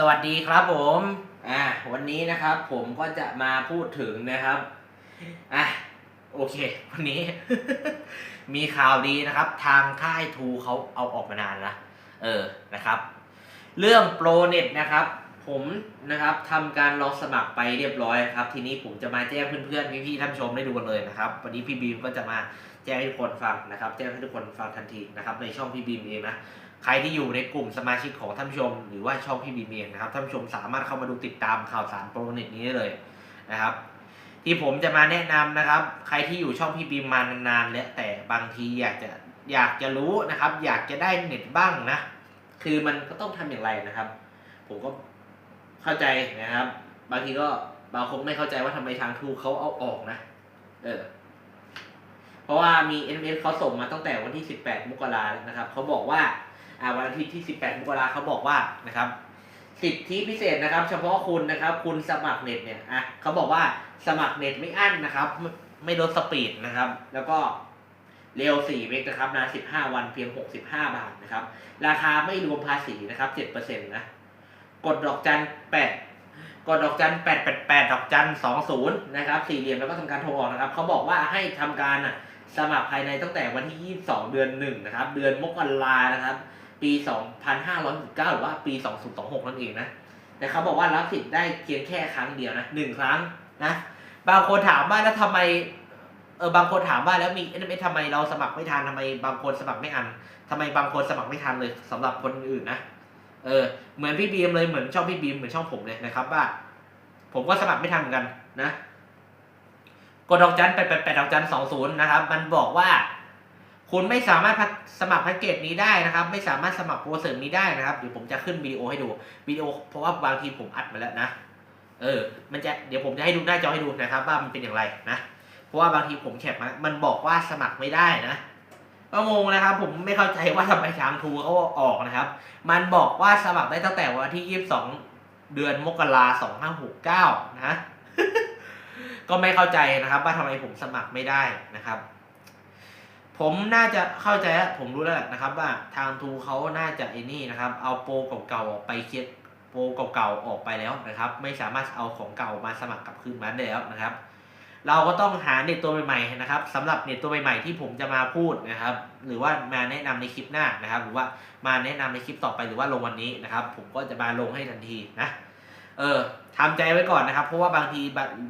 สวัสดีครับผมอ่าวันนี้นะครับผมก็จะมาพูดถึงนะครับอะโอเค วันนี้ มีข่าวดีนะครับ ทางค่ายทูเขาเอาออกมานานละเออนะครับ เรื่องโปรเน็ตนะครับ ผมนะครับทำการลองสมัครไปเรียบร้อยครับ ทีนี้ผมจะมาแจ้งเพื่อนๆพี่ๆท่านชมได้ดูกันเลยนะครับ วันนี้พี่บีมก็จะมาแจ้งให้ทุกคนฟังนะครับ แจ้งให้ทุกคนฟังทันทีนะครับ ในช่องพี่บีมเองนะ ใครที่อยู่ในกลุ่มสมาชิกของท่านผู้ชม หรือว่าช่องพี่บีเมเองนะครับท่านผู้ชมสามารถเข้ามาดูติดตามข่าวสารโปรเน็ตนี้ได้เลยนะครับ ที่ผมจะมาแนะนำนะครับ ใครที่อยู่ช่องพี่บีมานานๆแล้วแต่บางทีอยากจะอยากจะรู้นะครับ อยากจะได้เน็ตบ้างนะ คือมันก็ต้องทำอย่างไรนะครับ ผมก็เข้าใจนะครับ บางทีก็บางคนไม่เข้าใจว่าทำไมทางทูเขาเอาออกนะ เออเพราะว่ามี n อ s เขาส่งมาตั้งแต่วันที่ 18 มกราแล้วนะครับ เขาบอกว่า วันอาทิตย์ที่ 18 มกราเขาบอกว่านะครับสิทธิพิเศษนะครับ เฉพาะคุณนะครับ คุณสมัครเน็ตเนี่ยอะเขาบอกว่าสมัครเน็ตไม่อั้นนะครับไม่ไม่ลดสปีดนะครับ แล้วก็เร็ว4เมกนะครับนาน15 วันเพียง 65 บาทนะครับ ราคาไม่รวมภาษีนะครับ7%นะกดดอกจัน8กดดอกจัน888 ดอกจัน20 นะครับ สี่เหลี่ยมแล้วก็ทำการโทรออกนะครับ เขาบอกว่าให้ทำการอะสมัครภายในตั้งแต่วันที่ 22 เดือน 1 นะครับ เดือนมกรานะครับ ปี 2519หรือว่าปี 2026 นั่นเองนะ แต่เขาบอกว่ารับสิทธิ์ได้เพียงแค่ครั้งเดียวนะหนึ่งครั้งนะ บางคนถามว่าแล้วทำไม เออบางคนถามว่าแล้วมีเอ็นเอทำไมเราสมัครไม่ทันทำไม บางคนสมัครไม่อันทำไมบางคนสมัครไม่ทันเลยสำหรับคนอื่นนะ เออ เหมือนพี่บีมเลยเหมือนช่องพี่บีมเหมือนช่องผมเลยนะครับว่า ผมก็สมัครไม่ทันเหมือนกันนะกดดอกจันแปดแปดแปดดอกจันสองศูนย์นะครับ มันบอกว่า คุณไม่สามารถสมัครแพ็กเกจนี้ได้นะครับ ไม่สามารถสมัครโปรเสริมนี้ได้นะครับเดี๋ยวผมจะขึ้นวิดีโอให้ดูวิดีโอ เพราะว่าบางทีผมอัดมาแล้วนะ เออ มันจะเดี๋ยวผมจะให้ดูหน้าจอให้ดูนะครับ ว่ามันเป็นอย่างไรนะ เพราะว่าบางทีผมแคปมามันบอกว่าสมัครไม่ได้นะก็งงนะครับ ผมไม่เข้าใจว่าทำไมทางทูเขาออกนะครับ มันบอกว่าสมัครได้ตั้งแต่วันที่22เดือนมกราสองห้าหกเก้านะ ก็ไม่เข้าใจนะครับ ว่าทำไมผมสมัครไม่ได้นะครับ ผมน่าจะเข้าใจแล้วผมรู้แล้วแหละนะครับว่าทางทูเขาน่าจะไอ้นี่นะครับ เอาโปรเก่าๆออกไปเคลียร์โปรเก่าๆออกไปแล้วนะครับ ไม่สามารถเอาของเก่ามาสมัครกลับคืนมาได้แล้วนะครับ เราก็ต้องหาเน็ตตัวใหม่ๆนะครับสำหรับเน็ตตัวใหม่ๆที่ผมจะมาพูดนะครับ หรือว่ามาแนะนำในคลิปหน้านะครับ หรือว่ามาแนะนำในคลิปต่อไปหรือว่าลงวันนี้นะครับ ผมก็จะมาลงให้ทันทีนะเออทำใจไว้ก่อนนะครับ เพราะว่าบางที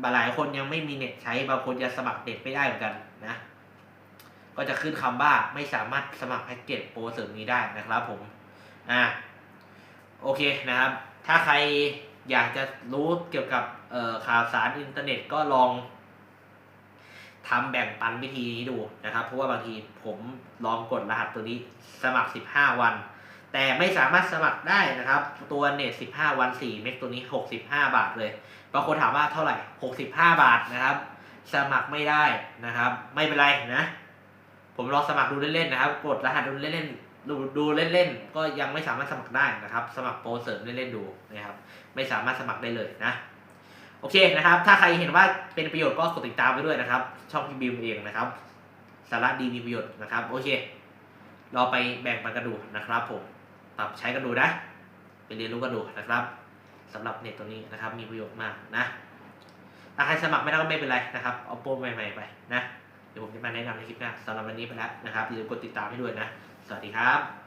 บหลายคนยังไม่มีเน็ตใช้บางคนจะสมัครเน็ตไม่ได้เหมือนกันนะ ก็จะขึ้นคำว่าไม่สามารถสมัครแพ็กเกจโปรเสริมนี้ได้นะครับผมอ่าโอเคนะครับ ถ้าใครอยากจะรู้เกี่ยวกับข่าวสารอินเทอร์เน็ตก็ลองทำแบ่งปันวิธีนี้ดูนะครับ เพราะว่าบางทีผมลองกดรหัสตัวนี้สมัคร 15 วัน แต่ไม่สามารถสมัครได้นะครับ ตัวเน็ต 15 วัน 4 เมกตัวนี้ 65 บาทเลยบางคนถามว่าเท่าไหร่ 65 บาทนะครับ สมัครไม่ได้นะครับ ไม่เป็นไรนะ ผมลองสมัครดูเล่นๆนะครับ กดรหัสดูเล่นๆดูดูเล่นๆก็ยังไม่สามารถสมัครได้นะครับ สมัครโปรเสริมเล่นๆดูนะครับ ไม่สามารถสมัครได้เลยนะ โอเคนะครับ ถ้าใครเห็นว่าเป็นประโยชน์ก็กดติดตามไปด้วยนะครับ ช่องพี่บิมเองนะครับ สาระดีมีประโยชน์นะครับ โอเคเราไปแบ่งปันกันดูนะครับ ผมปรับใช้กันดูนะไปเรียนรู้กันดูนะครับสำหรับเน็ตตัวนี้นะครับ มีประโยชน์มากนะถ้าใครสมัครไม่ได้ก็ไม่เป็นไรนะครับเอาโปรใหม่ๆไปนะ ดี๋ยวผมจะมาแนะนำในคลิปหน้าสำหรับวันนี้ไปแล้วนะครับอย่าลืมกดติดตามให้ด้วยนะ สวัสดีครับ